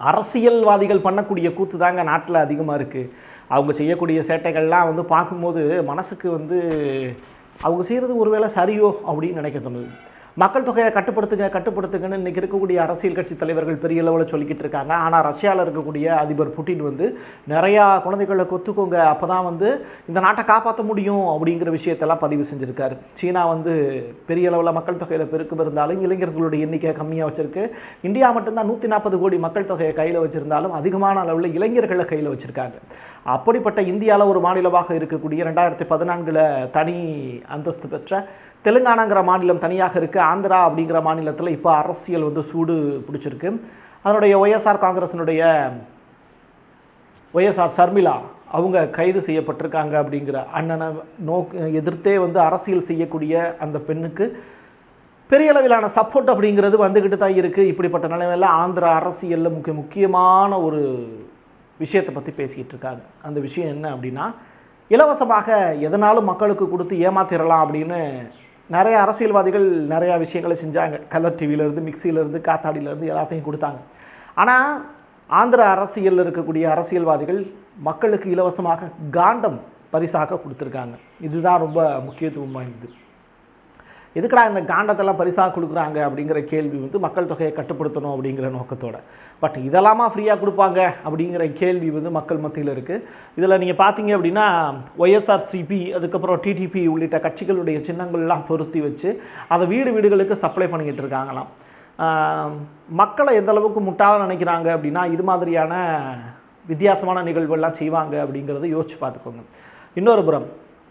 அரசியல்வாதிகள் பண்ணக்கூடிய கூத்து தாங்க நாட்டில் அதிகமாக இருக்குது அவங்க செய்யக்கூடிய சேட்டைகள்லாம் வந்து பார்க்கும்போது மனசுக்கு வந்து அவங்க செய்கிறது ஒருவேளை சரியோ அப்படின்னு நினைக்க தோணுது மக்கள் தொகையை கட்டுப்படுத்துங்க கட்டுப்படுத்துங்கன்னு இன்றைக்கி இருக்கக்கூடிய அரசியல் கட்சி தலைவர்கள் பெரிய அளவில் சொல்லிக்கிட்டு இருக்காங்க. ஆனால் ரஷ்யாவில் இருக்கக்கூடிய அதிபர் புட்டின் வந்து நிறையா குழந்தைகளை கொத்துக்கோங்க. அப்போ தான் வந்து இந்த நாட்டை காப்பாற்ற முடியும் அப்படிங்கிற விஷயத்தெல்லாம் பதிவு செஞ்சுருக்காரு. சீனா வந்து பெரிய அளவில் மக்கள் தொகையில் பெருக்கம் இருந்தாலும் இளைஞர்களுடைய எண்ணிக்கை கம்மியாக வச்சுருக்கு. இந்தியா மட்டும்தான் நூற்றி நாற்பது கோடி மக்கள் தொகையை கையில் வச்சுருந்தாலும் அதிகமான அளவில் இளைஞர்களை கையில் வச்சுருக்காங்க. அப்படிப்பட்ட இந்தியாவில் ஒரு மாநிலமாக இருக்கக்கூடிய ரெண்டாயிரத்தி பதினான்கில் தனி அந்தஸ்து பெற்ற தெலுங்கானாங்கிற மாநிலம் தனியாக இருக்குது ஆந்திரா அப்படிங்கிற மாநிலத்தில் இப்போ அரசியல் வந்து சூடு பிடிச்சிருக்கு. அதனுடைய ஒய்எஸ்ஆர் காங்கிரஸினுடைய ஒய்எஸ்ஆர் சர்மிளா அவங்க கைது செய்யப்பட்டிருக்காங்க அப்படிங்கிற அண்ணனை நோக்கு எதிர்த்தே வந்து அரசியல் செய்யக்கூடிய அந்த பெண்ணுக்கு பெரிய அளவிலான சப்போர்ட் அப்படிங்கிறது வந்துக்கிட்டு தான் இருக்குது இப்படிப்பட்ட நிலைமையில் ஆந்திரா அரசியலில் முக்கிய முக்கியமான ஒரு விஷயத்தை பற்றி பேசிக்கிட்டு இருக்காங்க. அந்த விஷயம் என்ன அப்படின்னா இலவசமாக எதனாலும் மக்களுக்கு கொடுத்து ஏமாத்திரலாம் அப்படின்னு நிறைய அரசியல்வாதிகள் நிறையா விஷயங்களை செஞ்சாங்க. கலர் டிவியிலேருந்து மிக்சியிலேருந்து காத்தாடியிலேருந்து எல்லாத்தையும் கொடுத்தாங்க. ஆனால் ஆந்திர அரசியலில் இருக்கக்கூடிய அரசியல்வாதிகள் மக்களுக்கு இலவசமாக காண்டம் பரிசாக கொடுத்துருக்காங்க. இதுதான் ரொம்ப முக்கியத்துவம் வாய்ந்தது. எதுக்கடா இந்த காண்டத்தெல்லாம் பரிசாக கொடுக்குறாங்க அப்படிங்கிற கேள்வி வந்து மக்கள் தொகையை கட்டுப்படுத்தணும் அப்படிங்கிற நோக்கத்தோட. பட் இதெல்லாமா ஃப்ரீயாக கொடுப்பாங்க அப்படிங்கிற கேள்வி வந்து மக்கள் மத்தியில் இருக்குது இதில் நீங்கள் பார்த்தீங்க அப்படின்னா ஒய்எஸ்ஆர்சிபி அதுக்கப்புறம் டிடிபி உள்ளிட்ட கட்சிகளுடைய சின்னங்கள்லாம் பொருத்தி வச்சு அதை வீடு வீடுகளுக்கு சப்ளை பண்ணிக்கிட்டு இருக்காங்களாம். மக்களை எந்த அளவுக்கு முட்டாள நினைக்கிறாங்க அப்படின்னா இது மாதிரியான வித்தியாசமான நிகழ்வுகள்லாம் செய்வாங்க அப்படிங்கிறத யோசிச்சு பார்த்துக்கோங்க. இன்னொரு புறம்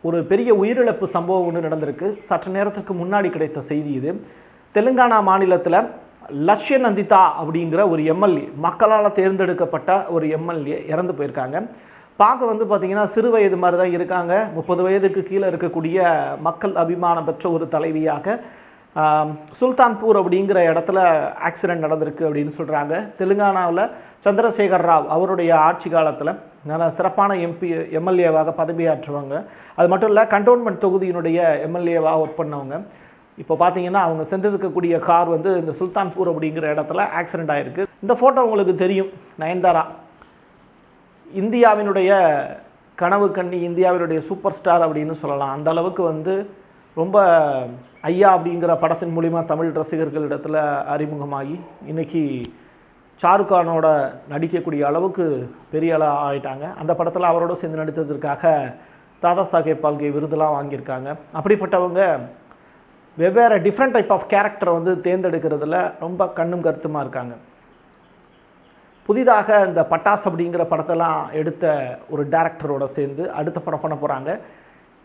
ஒரு பெரிய உயிரிழப்பு சம்பவம் ஒன்று நடந்திருக்கு. சற்று நேரத்துக்கு முன்னாடி கிடைத்த செய்தி இது. தெலுங்கானா மாநிலத்தில் லட்சிய நந்திதா அப்படிங்கிற ஒரு எம்எல்ஏ மக்களால் தேர்ந்தெடுக்கப்பட்ட ஒரு எம்எல்ஏ இறந்து போயிருக்காங்க. பார்க்க வந்து பார்த்திங்கன்னா சிறு வயது மாதிரி தான் இருக்காங்க. முப்பது வயதுக்கு கீழே இருக்கக்கூடிய மக்கள் அபிமானம் பெற்ற ஒரு தலைவியாக சுல்தான்பூர் அப்படிங்கிற இடத்துல ஆக்சிடென்ட் நடந்திருக்கு அப்படின்னு சொல்கிறாங்க தெலுங்கானாவில் சந்திரசேகர் ராவ் அவருடைய ஆட்சி காலத்தில் நல்ல சிறப்பான எம்பி எம்எல்ஏவாக பதவியாற்றுவாங்க. அது மட்டும் இல்லை கண்டோன்மெண்ட் தொகுதியினுடைய எம்எல்ஏவாக ஒர்க் பண்ணவங்க. இப்போ பார்த்தீங்கன்னா அவங்க சென்றிருக்கக்கூடிய கார் வந்து இந்த சுல்தான்பூர் அப்படிங்கிற இடத்துல ஆக்சிடென்ட் ஆயிருக்கு. இந்த ஃபோட்டோ உங்களுக்கு தெரியும் நயன்தாரா. இந்தியாவினுடைய கனவு கண்ணி இந்தியாவினுடைய சூப்பர் ஸ்டார் அப்படின்னு சொல்லலாம். அந்த அளவுக்கு வந்து ரொம்ப ஐயா அப்படிங்கிற படத்தின் மூலிமா தமிழ் ரசிகர்களிடத்தில் அறிமுகமாகி இன்னைக்கு ஷாருக்கானோட நடிக்கக்கூடிய அளவுக்கு பெரிய ஆளாக ஆகிட்டாங்க அந்த படத்தில் அவரோட சேர்ந்து நடித்ததற்காக தாதா சாஹேப் பால்கே விருதுலாம் வாங்கியிருக்காங்க. அப்படிப்பட்டவங்க வெவ்வேறு டிஃப்ரெண்ட் டைப் ஆஃப் கேரக்டரை வந்து தேர்ந்தெடுக்கிறதுல ரொம்ப கண்ணும் கருத்துமாக இருக்காங்க. புதிதாக இந்த பட்டாஸ் அப்படிங்கிற படத்தெல்லாம் எடுத்த ஒரு டேரக்டரோட சேர்ந்து அடுத்த படம் பண்ண போகிறாங்க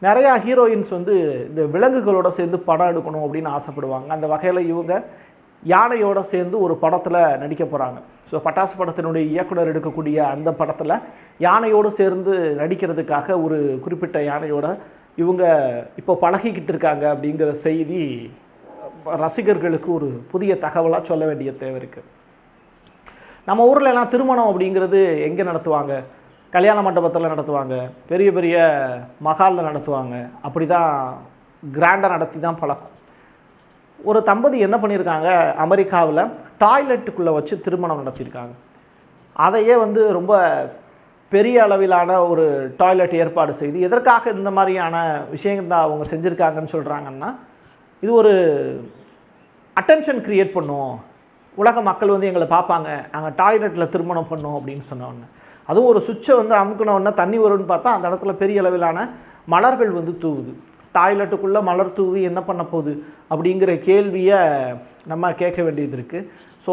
நிறையா ஹீரோயின்ஸ் வந்து இந்த விலங்குகளோட சேர்ந்து படம் எடுக்கணும் அப்படின்னு ஆசைப்படுவாங்க. அந்த வகையில் இவங்க யானையோட சேர்ந்து ஒரு படத்தில் நடிக்க போகிறாங்க ஸோ பட்டாசு படத்தினுடைய இயக்குனர் எடுக்கக்கூடிய அந்த படத்தில் யானையோடு சேர்ந்து நடிக்கிறதுக்காக ஒரு குறிப்பிட்ட யானையோட இவங்க இப்போ பழகிக்கிட்டு இருக்காங்க அப்படிங்கிற செய்தி ரசிகர்களுக்கு ஒரு புதிய தகவலாக சொல்ல வேண்டிய தேவை இருக்குது நம்ம ஊரில் எல்லாம் திருமணம் அப்படிங்கிறது எங்கே நடத்துவாங்க? கல்யாண மண்டபத்தில் நடத்துவாங்க. பெரிய பெரிய மகாலில் நடத்துவாங்க. அப்படி தான் கிராண்டாக நடத்தி தான் பழக்கம். ஒரு தம்பதி என்ன பண்ணியிருக்காங்க அமெரிக்காவில் டாய்லெட்டுக்குள்ளே வச்சு திருமணம் நடத்தியிருக்காங்க. அதையே வந்து ரொம்ப பெரிய அளவிலான ஒரு டாய்லெட் ஏற்பாடு செய்து எதற்காக இந்த மாதிரியான விஷயங்கள் தான் அவங்க செஞ்சுருக்காங்கன்னு சொல்கிறாங்கன்னா இது ஒரு அட்டென்ஷன் க்ரியேட் பண்ணுவோம் உலக மக்கள் வந்து எங்களை பார்ப்பாங்க. நாங்கள் டாய்லெட்டில் திருமணம் பண்ணோம் அப்படின்னு சொன்னோன்னே அதுவும் ஒரு சுவிட்சை வந்து அமுக்கினோடனே தண்ணி வரும்னு பார்த்தா அந்த இடத்துல பெரிய அளவிலான மலர்கள் வந்து தூவுது. டாய்லெட்டுக்குள்ளே மலர் தூவி என்ன பண்ண போகுது அப்படிங்கிற கேள்வியை நம்ம கேட்க வேண்டியது இருக்குது ஸோ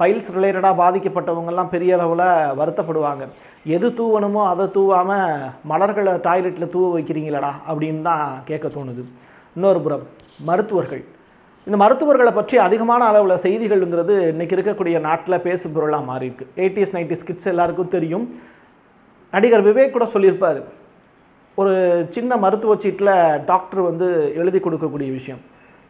பைல்ஸ் ரிலேட்டடாக பாதிக்கப்பட்டவங்கெல்லாம் பெரிய அளவில் வருத்தப்படுவாங்க. எது தூவணுமோ அதை தூவாமல் மலர்களை டாய்லெட்டில் தூவ வைக்கிறீங்களடா அப்படின்னு தான் கேட்க தோணுது. இன்னொரு புறம் மருத்துவர்கள். இந்த மருத்துவர்களை பற்றி அதிகமான அளவில் செய்திகள்ங்கிறது இன்றைக்கி இருக்கக்கூடிய நாட்டில் பேசும் பொருளாக மாறி இருக்குது எயிட்டிஸ் நைன்டிஸ் கிட்ஸ் எல்லாருக்கும் தெரியும். நடிகர் விவேக் கூட சொல்லியிருப்பார். ஒரு சின்ன மருத்துவ சீட்டில் டாக்டர் வந்து எழுதி கொடுக்கக்கூடிய விஷயம்.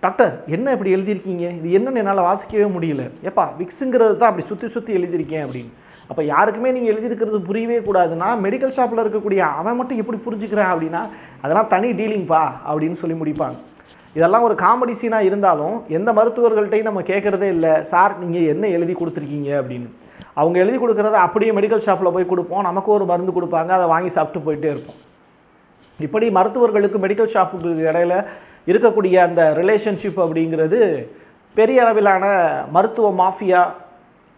டாக்டர் என்ன இப்படி எழுதியிருக்கீங்க? இது என்னென்னு என்னால் வாசிக்கவே முடியல. ஏப்பா விக்ஸுங்கிறது தான் அப்படி சுற்றி சுற்றி எழுதியிருக்கேன் அப்படின்னு. அப்போ யாருக்குமே நீங்கள் எழுதியிருக்கிறது புரியவே கூடாதுன்னா மெடிக்கல் ஷாப்பில் இருக்கக்கூடிய அவன் மட்டும் எப்படி புரிஞ்சுக்கிறான் அப்படின்னா அதெல்லாம் தனி டீலிங்ப்பா அப்படின்னு சொல்லி முடிப்பாங்க. இதெல்லாம் ஒரு காமெடி சீனாக இருந்தாலும் எந்த மருத்துவர்கள்ட்டையும் நம்ம கேட்குறதே இல்லை. சார் நீங்கள் என்ன எழுதி கொடுத்துருக்கீங்க? அப்படின்னு. அவங்க எழுதி கொடுக்குறத அப்படியே மெடிக்கல் ஷாப்பில் போய் கொடுப்போம். நமக்கு ஒரு மருந்து கொடுப்பாங்க. அதை வாங்கி சாப்பிட்டு போயிட்டே இருப்போம். இப்படி மருத்துவர்களுக்கு மெடிக்கல் ஷாப்புகளுக்கு இடையில இருக்கக்கூடிய அந்த ரிலேஷன்ஷிப் அப்படிங்கிறது பெரிய அளவிலான மருத்துவ மாஃபியா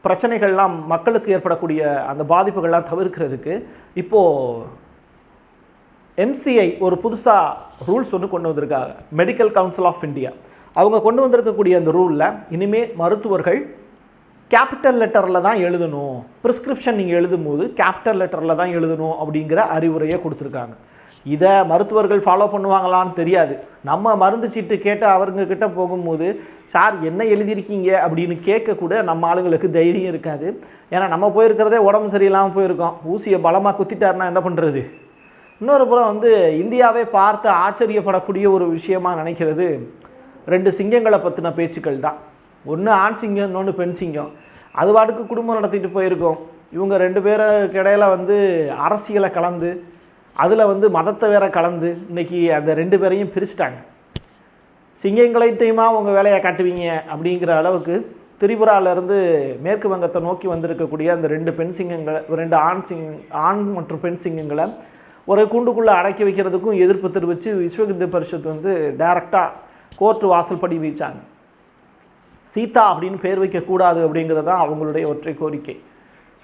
பிரச்சனைகள்லாம் மக்களுக்கு ஏற்படக்கூடிய அந்த பாதிப்புகள்லாம் தவிர்க்கிறதுக்கு இப்போது எம்சிஐ ஒரு புதுசாக ரூல்ஸ் ஒன்று கொண்டு வந்திருக்காங்க. மெடிக்கல் கவுன்சில் ஆஃப் இந்தியா அவங்க கொண்டு வந்திருக்கக்கூடிய அந்த ரூலில் இனிமேல் மருத்துவர்கள் கேபிட்டல் லெட்டரில் தான் எழுதணும். ப்ரிஸ்கிரிப்ஷன் நீங்கள் எழுதும்போது கேபிட்டல் லெட்டரில் தான் எழுதணும் அப்படிங்கிற அறிவுரையை கொடுத்துருக்காங்க. இதை மருத்துவர்கள் ஃபாலோ பண்ணுவாங்களான்னு தெரியாது. நம்ம மருந்து சீட்டு கேட்டு அவருங்கக்கிட்ட போகும்போது சார் என்ன எழுதியிருக்கீங்க? அப்படின்னு கேட்கக்கூட நம்ம ஆளுங்களுக்கு தைரியம் இருக்காது. ஏன்னா நம்ம போயிருக்கிறதே உடம்பு சரியில்லாமல் போயிருக்கோம். ஊசியை பலமாக குத்திட்டாருன்னா என்ன பண்ணுறது இன்னொரு புறம் வந்து இந்தியாவே பார்த்து ஆச்சரியப்படக்கூடிய ஒரு விஷயமாக நினைக்கிறது ரெண்டு சிங்கங்களை பற்றின பேச்சுக்கள் தான். ஒன்று ஆண் சிங்கம் இன்னொன்று பெண் சிங்கம். அது பாட்டுக்கு குடும்பம் நடத்திட்டு போயிருக்கோம். இவங்க ரெண்டு பேருக்கு இடையில வந்து அரசியலை கலந்து அதில் வந்து மதத்தை வேற கலந்து இன்னைக்கு அந்த ரெண்டு பேரையும் பிரிச்சிட்டாங்க. சிங்கங்களைட்டையுமா உங்கள் வேலையை காட்டுவீங்க அப்படிங்கிற அளவுக்கு திரிபுராவிலேருந்து மேற்கு வங்கத்தை நோக்கி வந்திருக்கக்கூடிய அந்த ரெண்டு பெண் சிங்கங்களை ரெண்டு ஆண் சிங் ஆண் மற்றும் பெண் சிங்கங்களை ஒரு கூண்டுக்குள்ளே அடக்கி வைக்கிறதுக்கும் எதிர்ப்பு தெரிவித்து விஸ்வ பரிஷத் வந்து டைரெக்டாக கோர்ட்டு வாசல் படி வீச்சாங்க. சீதா அப்படின்னு பேர் வைக்கக்கூடாது அப்படிங்கிறது தான் அவங்களுடைய ஒற்றை கோரிக்கை.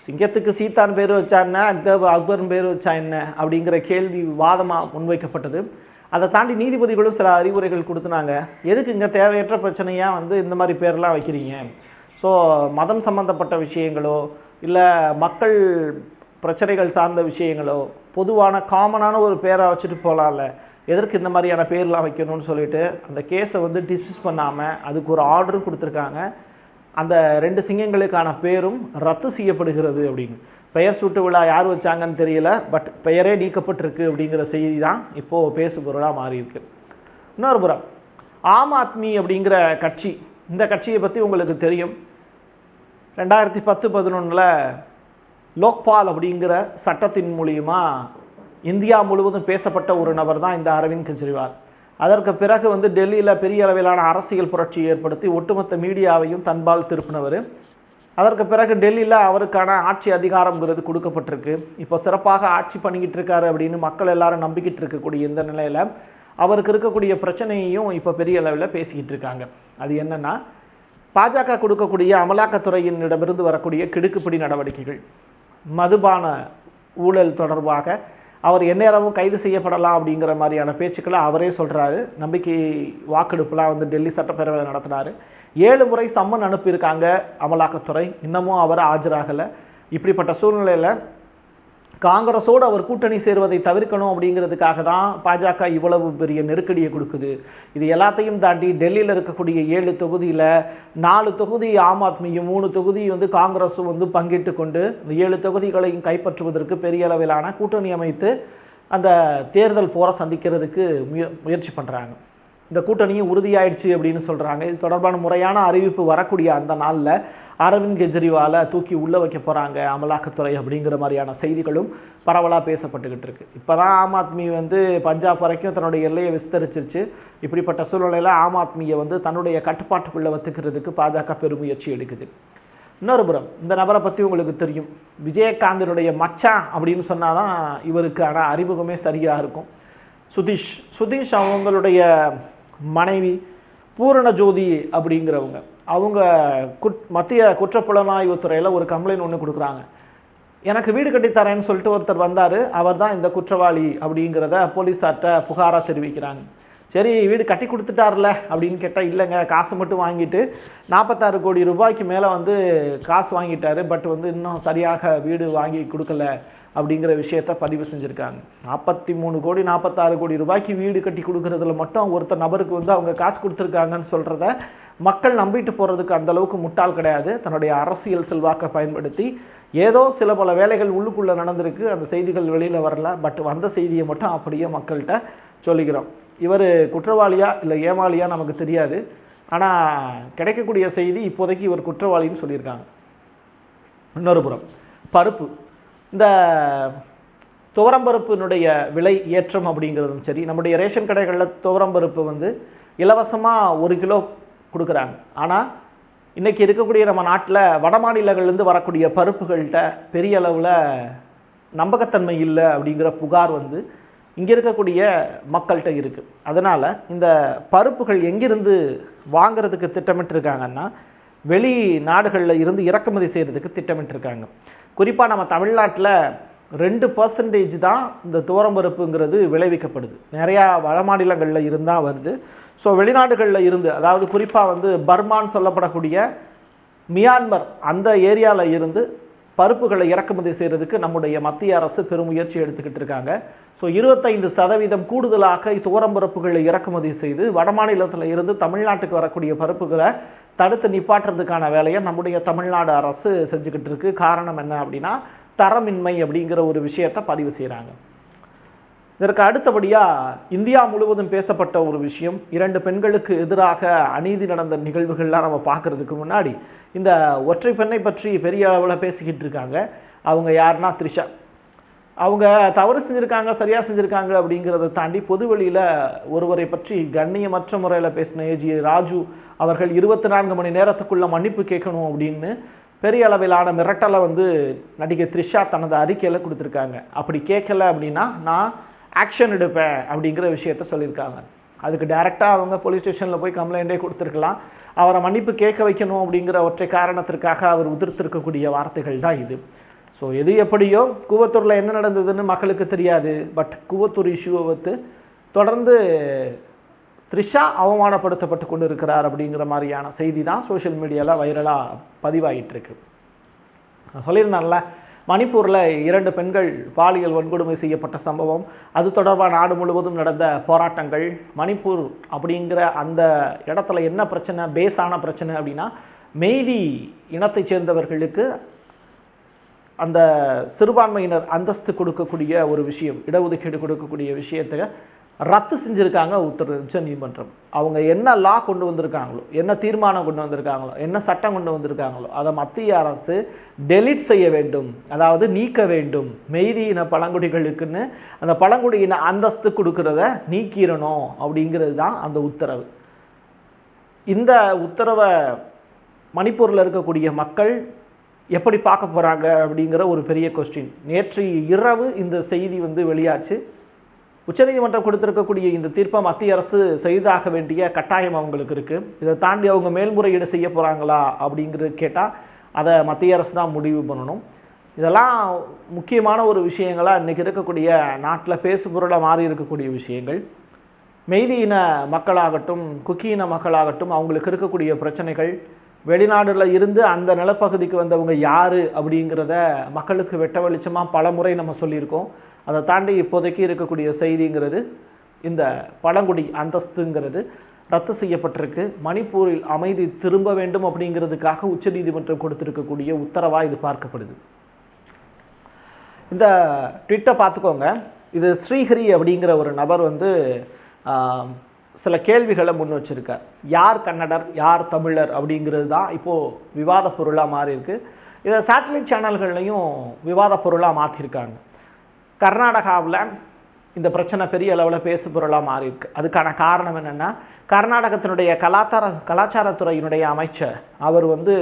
சிங்கத்துக்கு சீத்தான் பேர் வச்சா என்ன? அந்த அக்பரின் பேர் வச்சா என்ன? அப்படிங்கிற கேள்வி வாதமாக முன்வைக்கப்பட்டது. அதை தாண்டி நீதிபதிகளும் சில அறிவுரைகள் கொடுத்துனாங்க. எதுக்கு இங்கே தேவையற்ற பிரச்சனையாக வந்து இந்த மாதிரி பேர்லாம் வைக்கிறீங்க? ஸோ மதம் சம்மந்தப்பட்ட விஷயங்களோ இல்லை மக்கள் பிரச்சனைகள் சார்ந்த விஷயங்களோ பொதுவான காமனான ஒரு பேரை வச்சுட்டு போகலாம்ல எதற்கு இந்த மாதிரியான பேர்லாம் வைக்கணும்னு சொல்லிட்டு அந்த கேஸை வந்து டிஸ்மிஸ் பண்ணாமல் அதுக்கு ஒரு ஆர்டரும் கொடுத்துருக்காங்க. அந்த ரெண்டு சிங்கங்களுக்கான பேரும் ரத்து செய்யப்படுகிறது அப்படின்னு. பெயர் சூட்டு விழா யார் வச்சாங்கன்னு தெரியல பட் பெயரே நீக்கப்பட்டிருக்கு அப்படிங்கிற செய்தி தான் இப்போது பேசு பொருளாக மாறியிருக்கு. இன்னொரு புறம் ஆம் ஆத்மி அப்படிங்கிற கட்சி இந்த கட்சியை பற்றி உங்களுக்கு தெரியும். ரெண்டாயிரத்தி பத்து பதினொன்றில் லோக்பால் அப்படிங்கிற சட்டத்தின் மூலியமாக இந்தியா முழுவதும் பேசப்பட்ட ஒரு நபர் தான் இந்த அரவிந்த் கெஜ்ரிவால். அதற்கு பிறகு வந்து டெல்லியில் பெரிய அளவிலான அரசியல் புரட்சி ஏற்படுத்தி ஒட்டுமொத்த மீடியாவையும் தன்பால் திருப்பினவர். அதற்கு பிறகு டெல்லியில் அவருக்கான ஆட்சி அதிகாரங்கிறது கொடுக்கப்பட்டிருக்கு. இப்போ சிறப்பாக ஆட்சி பண்ணிக்கிட்டு இருக்காரு அப்படின்னு மக்கள் எல்லாரும் நம்பிக்கிட்டு இருக்கக்கூடிய இந்த நிலையில் அவருக்கு இருக்கக்கூடிய பிரச்சனையையும் இப்போ பெரிய அளவில் பேசிக்கிட்டு இருக்காங்க. அது என்னென்னா பாஜக கொடுக்கக்கூடிய அமலாக்கத்துறையினிடமிருந்து வரக்கூடிய கிடுக்குப்பிடி நடவடிக்கைகள். மதுபான ஊழல் தொடர்பாக அவர் எந்நேரமும் கைது செய்யப்படலாம் அப்படிங்கிற மாதிரியான பேச்சுக்களை அவரே சொல்கிறாரு நம்பிக்கை வாக்கெடுப்புலாம் வந்து டெல்லி சட்டப்பேரவையில் நடத்தினாரு. ஏழு முறை சம்மன் அனுப்பியிருக்காங்க அமலாக்கத்துறை. இன்னமும் அவர் ஆஜராகலை. இப்படிப்பட்ட சூழ்நிலையில் காங்கிரஸோடு அவர் கூட்டணி சேருவதை தவிர்க்கணும் அப்படிங்கிறதுக்காக தான் பாஜக இவ்வளவு பெரிய நெருக்கடியை கொடுக்குது. இது எல்லாத்தையும் தாண்டி டெல்லியில் இருக்கக்கூடிய ஏழு தொகுதியில் நாலு தொகுதி ஆம் ஆத்மியும் மூணு தொகுதி வந்து காங்கிரஸும் வந்து பங்கிட்டு கொண்டு இந்த ஏழு தொகுதிகளையும் கைப்பற்றுவதற்கு பெரிய அளவிலான கூட்டணி அமைத்து அந்த தேர்தல் போரை சந்திக்கிறதுக்கு முய முயற்சி பண்ணுறாங்க இந்த கூட்டணியும் உறுதியாயிடுச்சு அப்படின்னு சொல்கிறாங்க இது தொடர்பான முறையான அறிவிப்பு வரக்கூடிய அந்த நாளில் அரவிந்த் கெஜ்ரிவாலை தூக்கி உள்ளே வைக்க போகிறாங்க அமலாக்கத்துறை அப்படிங்கிற மாதிரியான செய்திகளும் பரவலாக பேசப்பட்டுக்கிட்டு இருக்கு. இப்போ தான் ஆம் ஆத்மி வந்து பஞ்சாப் வரைக்கும் தன்னுடைய எல்லையை விஸ்தரிச்சிருச்சு. இப்படிப்பட்ட சூழ்நிலையில் ஆம் ஆத்மியை வந்து தன்னுடைய கட்டுப்பாட்டுக்குள்ளே வத்துக்கிறதுக்கு பாஜக பெருமுயற்சி எடுக்குது. இன்னொரு புறம் இந்த நபரை பற்றி உங்களுக்கு தெரியும். விஜயகாந்தினுடைய மச்சான் அப்படின்னு சொன்னால் தான் இவருக்கான அறிமுகமே சரியாக இருக்கும். சுதீஷ் சுதீஷ் அவங்களுடைய மனைவி பூரண ஜோதி அப்படிங்கிறவங்க. அவங்க குட் மத்திய குற்றப்புலனாய்வு துறையில் ஒரு கம்ப்ளைண்ட் ஒன்று கொடுக்குறாங்க. எனக்கு வீடு கட்டித்தரேன்னு சொல்லிட்டு ஒருத்தர் வந்தார். அவர் தான் இந்த குற்றவாளி அப்படிங்கிறத போலீஸார்கிட்ட புகாராக தெரிவிக்கிறாங்க. சரி வீடு கட்டி கொடுத்துட்டார்ல அப்படின்னு கேட்டால் இல்லைங்க காசு மட்டும் வாங்கிட்டு நாற்பத்தாறு கோடி ரூபாய்க்கு மேலே வந்து காசு வாங்கிட்டாரு. பட் வந்து இன்னும் சரியாக வீடு வாங்கி கொடுக்கல. அப்படிங்கிற விஷயத்த பதிவு செஞ்சுருக்காங்க. நாற்பத்தி மூணு கோடி நாற்பத்தாறு கோடி ரூபாய்க்கு வீடு கட்டி கொடுக்கறதுல மட்டும் ஒருத்தர் நபருக்கு வந்து அவங்க காசு கொடுத்துருக்காங்கன்னு சொல்கிறத மக்கள் நம்பிட்டு போகிறதுக்கு அந்த அளவுக்கு முட்டாள் கிடையாது. தன்னுடைய அரசியல் செல்வாக்கை பயன்படுத்தி ஏதோ சில பல வேலைகள் உள்ளுக்குள்ளே நடந்திருக்கு. அந்த செய்திகள் வெளியில் வரல. பட் வந்த செய்தியை மட்டும் அப்படியே மக்கள்கிட்ட சொல்லிக்கிறோம். இவர் குற்றவாளியா இல்லை ஏமாளியா நமக்கு தெரியாது. ஆனால் கிடைக்கக்கூடிய செய்தி இப்போதைக்கு இவர் குற்றவாளின்னு சொல்லியிருக்காங்க. இன்னொரு புறம். பருப்பு. இந்த துவரம்பருப்பினுடைய விலை ஏற்றம் அப்படிங்கிறதும் சரி நம்முடைய ரேஷன் கடைகளில் துவரம்பருப்பு வந்து இலவசமாக ஒரு கிலோ கொடுக்குறாங்க. ஆனால் இன்றைக்கி இருக்கக்கூடிய நம்ம நாட்டில் வட மாநிலங்கள்லேருந்து வரக்கூடிய பருப்புகள்கிட்ட பெரிய அளவில் நம்பகத்தன்மை இல்லை அப்படிங்கிற புகார் வந்து இங்கே இருக்கக்கூடிய மக்கள்கிட்ட இருக்குது அதனால் இந்த பருப்புகள் எங்கிருந்து வாங்குறதுக்கு திட்டமிட்டிருக்காங்கன்னா வெளி நாடுகளில் இருந்து இறக்குமதி செய்கிறதுக்கு திட்டமிட்டிருக்காங்க. குறிப்பாக நம்ம தமிழ்நாட்டில் ரெண்டு பர்சன்டேஜ் தான் இந்த துவரம்பருப்புங்கிறது விளைவிக்கப்படுது. நிறையா வட மாநிலங்களில் இருந்தால் வருது. ஸோ வெளிநாடுகளில் இருந்து அதாவது குறிப்பாக வந்து பர்மான்னு சொல்லப்படக்கூடிய மியான்மர் அந்த ஏரியாவில் இருந்து பருப்புகளை இறக்குமதி செய்கிறதுக்கு நம்முடைய மத்திய அரசு பெரும் முயற்சி எடுத்துக்கிட்டு இருக்காங்க. ஸோ இருபத்தைந்து சதவீதம் கூடுதலாக துவரம் பருப்புகளை இறக்குமதி செய்து வடமாநிலத்தில் இருந்து தமிழ்நாட்டுக்கு வரக்கூடிய பருப்புகளை தடுத்து நிப்பாட்டுறதுக்கான வேலையை நம்முடைய தமிழ்நாடு அரசு செஞ்சுக்கிட்டு இருக்கு. காரணம் என்ன அப்படின்னா தரமின்மை அப்படிங்கிற ஒரு விஷயத்தை பதிவு செய்கிறாங்க இதற்கு அடுத்தபடியாக இந்தியா முழுவதும் பேசப்பட்ட ஒரு விஷயம் இரண்டு பெண்களுக்கு எதிராக அநீதி நடந்த நிகழ்வுகள்லாம் நம்ம பார்க்கறதுக்கு முன்னாடி இந்த ஒற்றை பெண்ணை பற்றி பெரிய அளவில் பேசிக்கிட்டு இருக்காங்க. அவங்க யாருன்னா த்ரிஷா. அவங்க தவறு செஞ்சுருக்காங்க சரியாக செஞ்சுருக்காங்க அப்படிங்கிறத தாண்டி பொதுவெளியில் ஒருவரை பற்றி கண்ணியமற்ற முறையில் பேசின ஏஜி ராஜு அவர்கள் இருபத்தி நான்கு மணி நேரத்துக்குள்ளே மன்னிப்பு கேட்கணும் அப்படின்னு பெரிய அளவிலான மிரட்டலை வந்து நடிகை த்ரிஷா தனது அறிக்கையில் கொடுத்துருக்காங்க. அப்படி கேட்கல அப்படின்னா நான் ஆக்ஷன் எடுப்பேன் அப்படிங்கிற விஷயத்த சொல்லியிருக்காங்க. அதுக்கு டைரெக்டாக அவங்க போலீஸ் ஸ்டேஷனில் போய் கம்ப்ளைண்ட்டே கொடுத்துருக்கலாம். அவரை மன்னிப்பு கேட்க வைக்கணும் அப்படிங்கிற ஒற்றை காரணத்திற்காக அவர் உதிர்த்திருக்கக்கூடிய வார்த்தைகள் தான் இது. ஸோ எது எப்படியோ கூவத்தூரில் என்ன நடந்ததுன்னு மக்களுக்கு தெரியாது. பட் கூவத்தூர் இஷ்யூவை வந்து தொடர்ந்து த்ரிஷா அவமானப்படுத்தப்பட்டு கொண்டு இருக்கிறார் அப்படிங்கிற மாதிரியான செய்தி தான் சோஷியல் மீடியாவில் வைரலாக பதிவாகிட்டு இருக்கு நான் சொல்லியிருந்தேன்ல மணிப்பூரில் இரண்டு பெண்கள் பாலியல் வன்கொடுமை செய்யப்பட்ட சம்பவம் அது தொடர்பாக நாடு முழுவதும் நடந்த போராட்டங்கள் மணிப்பூர் அப்படிங்கிற அந்த இடத்துல என்ன பிரச்சனை பேஸான பிரச்சனை அப்படின்னா மெய்தி இனத்தைச் சேர்ந்தவர்களுக்கு அந்த சிறுபான்மையினர் அந்தஸ்து கொடுக்கக்கூடிய ஒரு விஷயம் இடஒதுக்கீடு கொடுக்கக்கூடிய விஷயத்தை ரத்து செஞ்சுருக்காங்க உத்தர உச்ச நீதிமன்றம். அவங்க என்ன லா கொண்டு வந்திருக்காங்களோ என்ன தீர்மானம் கொண்டு வந்திருக்காங்களோ என்ன சட்டம் கொண்டு வந்திருக்காங்களோ அதை மத்திய அரசு டெலிட் செய்ய வேண்டும் அதாவது நீக்க வேண்டும். மெய்தி இன பழங்குடிகளுக்குன்னு அந்த பழங்குடியின அந்தஸ்து கொடுக்கறத நீக்கிடணும் அப்படிங்கிறது தான் அந்த உத்தரவு. இந்த உத்தரவை மணிப்பூரில் இருக்கக்கூடிய மக்கள் எப்படி பார்க்க போகிறாங்க அப்படிங்கிற ஒரு பெரிய கொஸ்டின் நேற்று இரவு இந்த செய்தி வந்து வெளியாச்சு. உச்சநீதிமன்றம் கொடுத்திருக்கக்கூடிய இந்த தீர்ப்பை மத்திய அரசு செய்தாக வேண்டிய கட்டாயம் அவங்களுக்கு இருக்குது இதை தாண்டி அவங்க மேல்முறையீடு செய்ய போகிறாங்களா அப்படிங்கிறது கேட்டால் அதை மத்திய அரசு தான் முடிவு பண்ணணும். இதெல்லாம் முக்கியமான ஒரு விஷயங்களாக இன்றைக்கி இருக்கக்கூடிய நாட்டில் பேசு பொருளாக மாறி இருக்கக்கூடிய விஷயங்கள். மெய்தி இன மக்களாகட்டும் குக்கி இன மக்களாகட்டும் அவங்களுக்கு இருக்கக்கூடிய பிரச்சனைகள் வெளிநாடுல இருந்து அந்த நிலப்பகுதிக்கு வந்தவங்க யார் அப்படிங்கிறத மக்களுக்கு வெட்ட வெளிச்சமாக பல முறை நம்ம சொல்லியிருக்கோம். அதை தாண்டி இப்போதைக்கு இருக்கக்கூடிய செய்திங்கிறது இந்த பழங்குடி அந்தஸ்துங்கிறது ரத்து செய்யப்பட்டிருக்கு. மணிப்பூரில் அமைதி திரும்ப வேண்டும் அப்படிங்கிறதுக்காக உச்சநீதிமன்றம் கொடுத்திருக்கக்கூடிய உத்தரவாக இது பார்க்கப்படுது. இந்த ட்விட்டை பார்த்துக்கோங்க. இது ஸ்ரீஹரி அப்படிங்கிற ஒரு நபர் வந்து சில கேள்விகளை முன் வச்சிருக்கார். யார் கன்னடர் யார் தமிழர் அப்படிங்கிறது தான் இப்போது விவாத பொருளாக மாறியிருக்கு. இதை சேட்டலைட் சேனல்கள்லையும் விவாத பொருளாக மாற்றிருக்காங்க கர்நாடகாவில் இந்த பிரச்சனை பெரிய அளவில் பேசு பொருளாக மாறிருக்கு அதுக்கான காரணம் என்னென்னா கர்நாடகத்தினுடைய கலாச்சார கலாச்சாரத்துறையினுடைய அமைச்சர் அவர் வந்து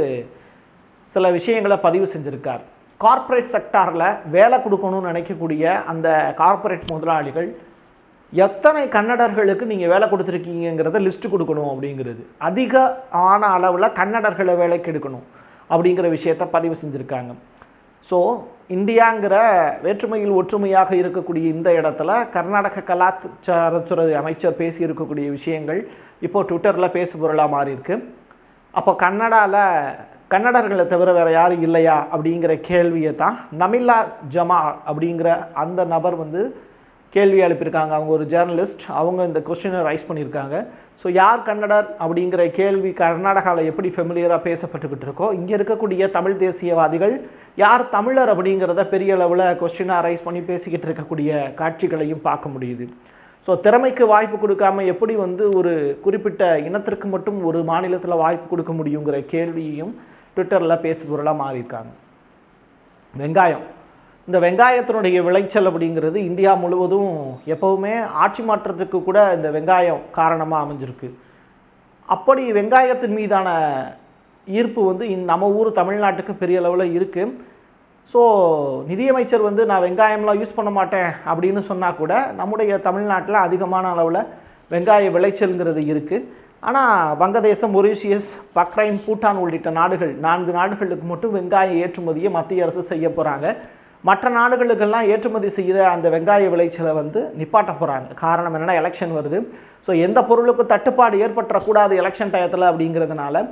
சில விஷயங்களை பதிவு செஞ்சுருக்கார். கார்ப்பரேட் செக்டாரில் வேலை கொடுக்கணும்னு நினைக்கக்கூடிய அந்த கார்ப்பரேட் முதலாளிகள் எத்தனை கன்னடர்களுக்கு நீங்கள் வேலை கொடுத்துருக்கீங்கிறத லிஸ்ட்டு கொடுக்கணும் அப்படிங்கிறது. அதிக ஆன அளவில் கன்னடர்களை வேலைக்கு எடுக்கணும் அப்படிங்கிற விஷயத்தை பதிவு செஞ்சுருக்காங்க. ஸோ இந்தியாங்கிற வேற்றுமையில் ஒற்றுமையாக இருக்கக்கூடிய இந்த இடத்துல கர்நாடக கலாச்சாரத்துறை அமைச்சர் பேசி இருக்கக்கூடிய விஷயங்கள் இப்போது ட்விட்டரில் பேசு பொருளாக மாறி இருக்கு அப்போ கன்னடாவில் கன்னடர்களை தவிர வேறு யாரும் இல்லையா அப்படிங்கிற கேள்வியை தான் நமில்லா ஜமா அப்படிங்கிற அந்த நபர் வந்து கேள்வி எழுப்பியிருக்காங்க அவங்க ஒரு ஜேர்னலிஸ்ட் அவங்க இந்த கொஸ்டினை ரைஸ் பண்ணியிருக்காங்க. ஸோ யார் கன்னடர் அப்படிங்கிற கேள்வி கர்நாடகாவில் எப்படி ஃபெமிலியராக பேசப்பட்டுக்கிட்டு இருக்கோ இங்கே இருக்கக்கூடிய தமிழ் தேசியவாதிகள் யார் தமிழர் அப்படிங்கிறத பெரிய அளவில் கொஸ்டினாக ரைஸ் பண்ணி பேசிக்கிட்டு இருக்கக்கூடிய காட்சிகளையும் பார்க்க முடியுது. ஸோ திறமைக்கு வாய்ப்பு கொடுக்காம எப்படி வந்து ஒரு குறிப்பிட்ட இனத்திற்கு மட்டும் ஒரு மாநிலத்தில் வாய்ப்பு கொடுக்க முடியுங்கிற கேள்வியையும் ட்விட்டரில் பேசுபொருளாக மாறியிருக்காங்க. வெங்காயம். இந்த வெங்காயத்தினுடைய விளைச்சல் அப்படிங்கிறது இந்தியா முழுவதும் எப்போவுமே ஆட்சி மாற்றத்துக்கு கூட இந்த வெங்காயம் காரணமாக அமைஞ்சிருக்கு. அப்படி வெங்காயத்தின் மீதான ஈர்ப்பு வந்து இந் நம்ம ஊர் தமிழ்நாட்டுக்கு பெரிய அளவில் இருக்குது ஸோ நிதியமைச்சர் வந்து நான் வெங்காயம்லாம் யூஸ் பண்ண மாட்டேன் அப்படின்னு சொன்னால் கூட நம்முடைய தமிழ்நாட்டில் அதிகமான அளவில் வெங்காய விளைச்சல்ங்கிறது இருக்குது ஆனால் வங்கதேசம் மொரீஷியஸ் பக்ரைன் பூட்டான் உள்ளிட்ட நாடுகள் நான்கு நாடுகளுக்கு மட்டும் வெங்காய ஏற்றுமதியை மத்திய அரசு செய்ய போகிறாங்க மற்ற நாடுகளுக்கெல்லாம் ஏற்றுமதி செய்கிற அந்த வெங்காய விளைச்சலை வந்து நிப்பாட்ட போகிறாங்க காரணம் என்னென்னா எலெக்ஷன் வருது. ஸோ எந்த பொருளுக்கும் தட்டுப்பாடு ஏற்பட்டக்கூடாது எலெக்ஷன் டயத்தில் அப்படிங்கிறதுனால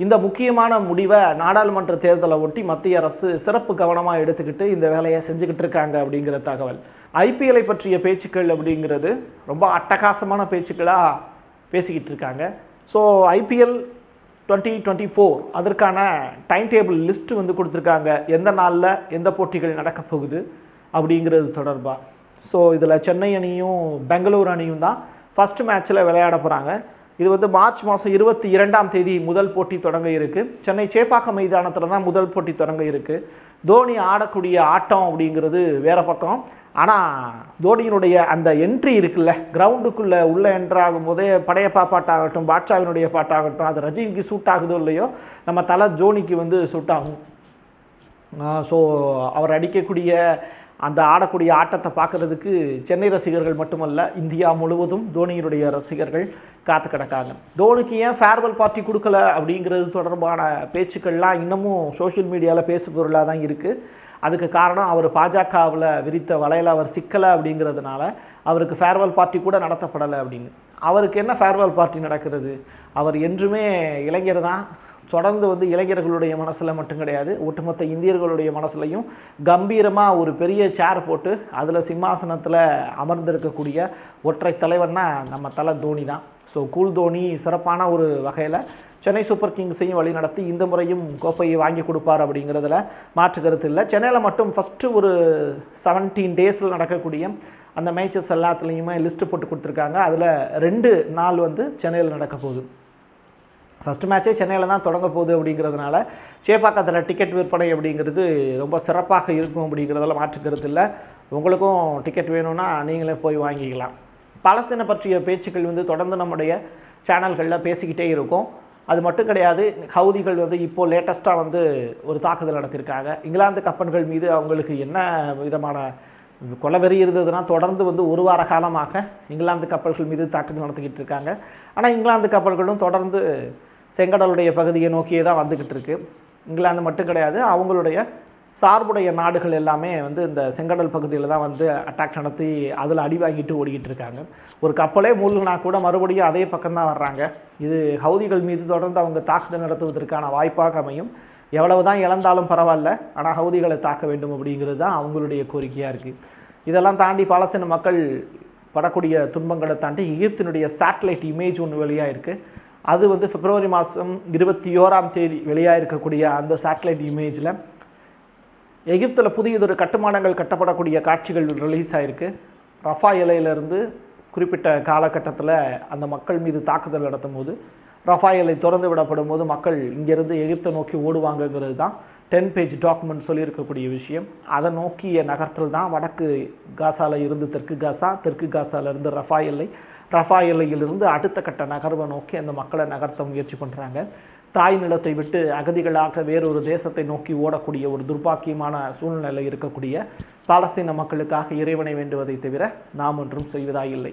இந்த முக்கியமான முடிவை நாடாளுமன்ற தேர்தலை ஒட்டி மத்திய அரசு சிறப்பு கவனமாக எடுத்துக்கிட்டு இந்த வேலையை செஞ்சுக்கிட்டு இருக்காங்க அப்படிங்கிற தகவல். ஐபிஎல்லை பற்றிய பேச்சுக்கள் அப்படிங்கிறது ரொம்ப அட்டகாசமான பேச்சுக்களாக பேசிக்கிட்டு இருக்காங்க. So IPL twenty twenty four அதற்கான டைம் டேபிள் லிஸ்ட்டு வந்து கொடுத்துருக்காங்க. எந்த நாளில் எந்த போட்டிகள் நடக்க போகுது அப்படிங்கிறது தொடர்பாக ஸோ இதில் சென்னை அணியும் பெங்களூர் அணியும் தான் ஃபஸ்ட்டு மேட்ச்சில் விளையாட போகிறாங்க இது வந்து மார்ச் மாதம் இருபத்தி இரண்டாம் தேதி முதல் போட்டி தொடங்க இருக்குது சென்னை சேப்பாக்கம் மைதானத்தில் தான் முதல் போட்டி தொடங்க இருக்குது தோனி ஆடக்கூடிய ஆட்டம் அப்படிங்கிறது வேற பக்கம். ஆனால் தோனியினுடைய அந்த என்ட்ரி இருக்குல்ல கிரவுண்டுக்குள்ளே உள்ளே என்ட்ராகும் போதே படையப்பா பாட்டாகட்டும் பாட்ஷாவினுடைய பாட்டாகட்டும் அது ரஜினிக்கு சூட் ஆகுதோ இல்லையோ நம்ம தலை ஜோனிக்கு வந்து சூட் ஆகும். ஸோ அவர் அடிக்கக்கூடிய அந்த ஆடக்கூடிய ஆட்டத்தை பார்க்குறதுக்கு சென்னை ரசிகர்கள் மட்டுமல்ல இந்தியா முழுவதும் தோனியினுடைய ரசிகர்கள் காத்து கிடக்காங்க. தோனிக்கு ஏன் ஃபேர்வெல் பார்ட்டி கொடுக்கல அப்படிங்கிறது தொடர்பான பேச்சுக்கள்லாம் இன்னமும் சோஷியல் மீடியாவில் பேசு பொருளாக தான் இருக்குது அதுக்கு காரணம் அவர் பாஜகவில் விரித்த வலையில் அவர் சிக்கலை அப்படிங்கிறதுனால அவருக்கு ஃபேர்வெல் பார்ட்டி கூட நடத்தப்படலை அப்படின்னு. அவருக்கு என்ன ஃபேர்வெல் பார்ட்டி நடக்கிறது? அவர் என்றுமே இளைஞர் தான். தொடர்ந்து வந்து இளைஞர்களுடைய மனசில் மட்டும் கிடையாது ஒட்டுமொத்த இந்தியர்களுடைய மனசுலையும் கம்பீரமாக ஒரு பெரிய சேர் போட்டு அதில் சிம்மாசனத்தில் அமர்ந்திருக்கக்கூடிய ஒற்றை தலைவர்னா நம்ம தலை தோனி தான். ஸோ கூல் தோனி சிறப்பான ஒரு வகையில் சென்னை சூப்பர் கிங்ஸையும் வழி நடத்தி இந்த முறையும் கோப்பையை வாங்கி கொடுப்பார் அப்படிங்கிறதுல மாற்று கருத்து இல்லை. சென்னையில் மட்டும் ஃபஸ்ட்டு ஒரு செவன்டீன் டேஸில் நடக்கக்கூடிய அந்த மேட்சஸ் எல்லாத்துலேயுமே லிஸ்ட்டு போட்டு கொடுத்துருக்காங்க. அதில் ரெண்டு நாள் வந்து சென்னையில் நடக்க போகுது. ஃபஸ்ட் மேட்சே சென்னையில் தான் தொடங்க போகுது அப்படிங்கிறதுனால சேப்பாக்கத்தில் டிக்கெட் விற்பனை அப்படிங்கிறது ரொம்ப சிறப்பாக இருக்கும் அப்படிங்கிறதெல்லாம் மாற்றுக்கிறது இல்லை. உங்களுக்கும் டிக்கெட் வேணும்னா நீங்களே போய் வாங்கிக்கலாம். பாலஸ்தீனை பற்றிய பேச்சுக்கள் வந்து தொடர்ந்து நம்முடைய சேனல்களில் பேசிக்கிட்டே இருக்கும். அது மட்டும் கிடையாது ஹவுதிகள் வந்து இப்போது லேட்டஸ்ட்டாக வந்து ஒரு தாக்குதல் நடத்தியிருக்காங்க இங்கிலாந்து கப்பல்கள் மீது அவங்களுக்கு என்ன விதமான கொலவெறி இருந்ததுன்னா தொடர்ந்து வந்து ஒரு வார காலமாக இங்கிலாந்து கப்பல்கள் மீது தாக்குதல் நடத்திக்கிட்டு இருக்காங்க. ஆனால் இங்கிலாந்து கப்பல்களும் தொடர்ந்து செங்கடலுடைய பகுதியை நோக்கியே தான் வந்துக்கிட்டு இருக்கு. இங்கிலாந்து மட்டும் கிடையாது அவங்களுடைய சார்புடைய நாடுகள் எல்லாமே வந்து இந்த செங்கடல் பகுதியில் தான் வந்து அட்டாக் நடத்தி அதில் அடி வாங்கிட்டு ஓடிக்கிட்டு இருக்காங்க. ஒரு கப்பலே மூழ்கினா கூட மறுபடியும் அதே பக்கம் தான் வர்றாங்க. இது ஹவுதிகள் மீது தொடர்ந்து அவங்க தாக்குதல் நடத்துவதற்கான வாய்ப்பாக அமையும். எவ்வளவு தான் இழந்தாலும் பரவாயில்ல ஆனால் ஹவுதிகளை தாக்க வேண்டும் அப்படிங்கிறது தான் அவங்களுடைய கோரிக்கையாக இருக்குது இதெல்லாம் தாண்டி பாலஸ்தீன மக்கள் படக்கூடிய துன்பங்களை தாண்டி எகிப்தினுடைய சேட்டலைட் இமேஜ் ஒன்று வெளியாக இருக்குது அது வந்து பிப்ரவரி மாதம் இருபத்தி ஓராம் தேதி வெளியாக இருக்கக்கூடிய அந்த சேட்டலைட் இமேஜில் எகிப்தில் புதியதொரு கட்டுமானங்கள் கட்டப்படக்கூடிய காட்சிகள் ரிலீஸ் ஆகிருக்கு ரஃபா இலையிலேருந்து குறிப்பிட்ட காலகட்டத்தில் அந்த மக்கள் மீது தாக்குதல் நடத்தும் போது ரஃபா இலை திறந்து விடப்படும் போது மக்கள் இங்கேருந்து எகிப்தை நோக்கி ஓடுவாங்கங்கிறது தான் டென் பேஜ் டாக்குமெண்ட் சொல்லியிருக்கக்கூடிய விஷயம். அதை நோக்கிய நகர்த்தல் தான் வடக்கு காசாவில் இருந்து தெற்கு காசா தெற்கு காசாவிலிருந்து ரஃபா எல்லை ரஃபா எல்லையிலிருந்து அடுத்த கட்ட நகர்வை நோக்கி அந்த மக்களை நகர்த்த முயற்சி பண்ணுறாங்க தாய் நிலத்தை விட்டு அகதிகளாக வேறொரு தேசத்தை நோக்கி ஓடக்கூடிய ஒரு துர்பாக்கியமான சூழ்நிலை இருக்கக்கூடிய பாலஸ்தீன மக்களுக்காக இறைவனை வேண்டுவதை தவிர நாம் ஒன்றும் செய்வதாயில்லை.